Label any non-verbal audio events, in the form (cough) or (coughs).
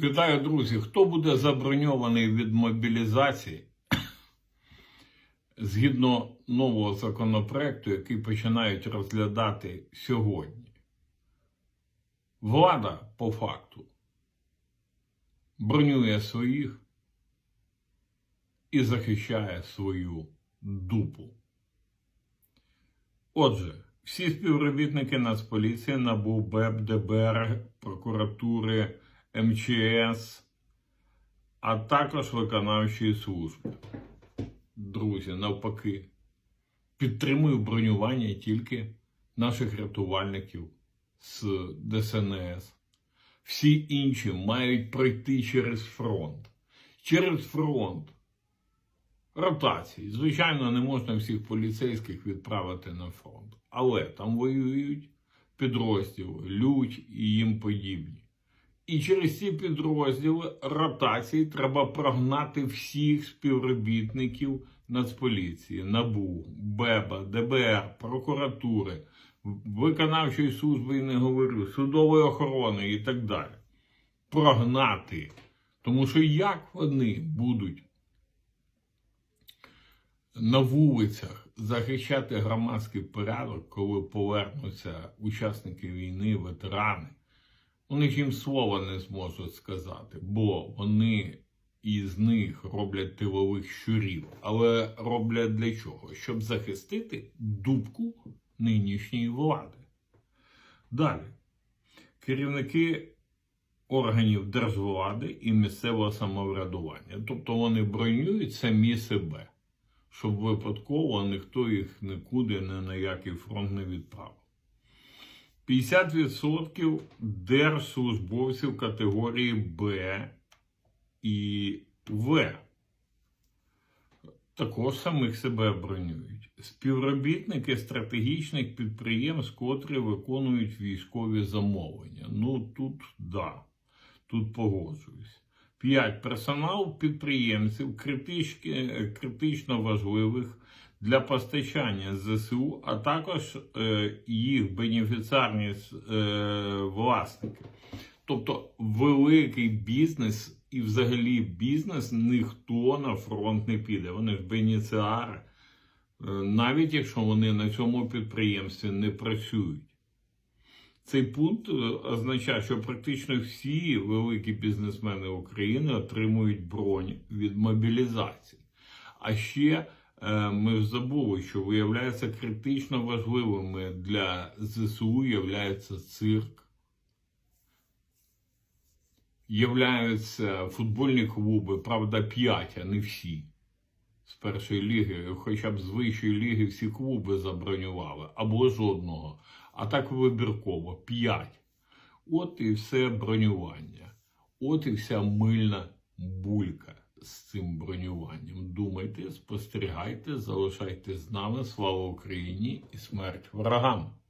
Вітаю, друзі! Хто буде заброньований від мобілізації (coughs) згідно нового законопроекту, який починають розглядати сьогодні? Влада по факту бронює своїх і захищає свою дупу. Отже, всі співробітники Нацполіції, НАБУ, БЕП, ДБР, прокуратури, МЧС, а також виконавчої служби. Друзі, навпаки, підтримую бронювання тільки наших рятувальників з ДСНС. Всі інші мають пройти через фронт. Через фронт. Ротації. Звичайно, не можна всіх поліцейських відправити на фронт. Але там воюють підрозділи, людь і їм подібні. І через ці підрозділи ротації треба прогнати всіх співробітників Нацполіції, НАБУ, БЕБа, ДБР, прокуратури, виконавчої служби і не говорю, судової охорони і так далі. Прогнати. Тому що як вони будуть на вулицях захищати громадський порядок, коли повернуться учасники війни, ветерани, вони ж їм слова не зможуть сказати, бо вони із них роблять тилових щурів. Але роблять для чого? Щоб захистити дубку нинішньої влади. Далі. Керівники органів держвлади і місцевого самоврядування. Тобто вони бронюють самі себе, щоб випадково ніхто їх нікуди ні на який фронт не відправив. 50% держслужбовців категорії Б і В. Також самих себе бронюють. Співробітники стратегічних підприємств, котрі виконують військові замовлення. Ну тут да, тут погоджуюсь. 5. Персонал підприємців критично важливих для постачання ЗСУ, а також е, їх бенефіціарні е, власники. Тобто великий бізнес і взагалі бізнес ніхто на фронт не піде. Вони ж бенефіціари, е, навіть якщо вони на цьому підприємстві не працюють. Цей пункт е, означає, що практично всі великі бізнесмени України отримують бронь від мобілізації. А ще е, ми забули, що виявляється критично важливими для ЗСУ являється цирк, являються футбольні клуби, правда, п'ять, а не всі. З першої ліги, хоча б з вищої ліги всі клуби забронювали, або жодного. А так вибірково 5. От і все бронювання. От і вся мильна булька з цим бронюванням. Думайте, спостерігайте, залишайтесь з нами. Слава Україні і смерть ворогам!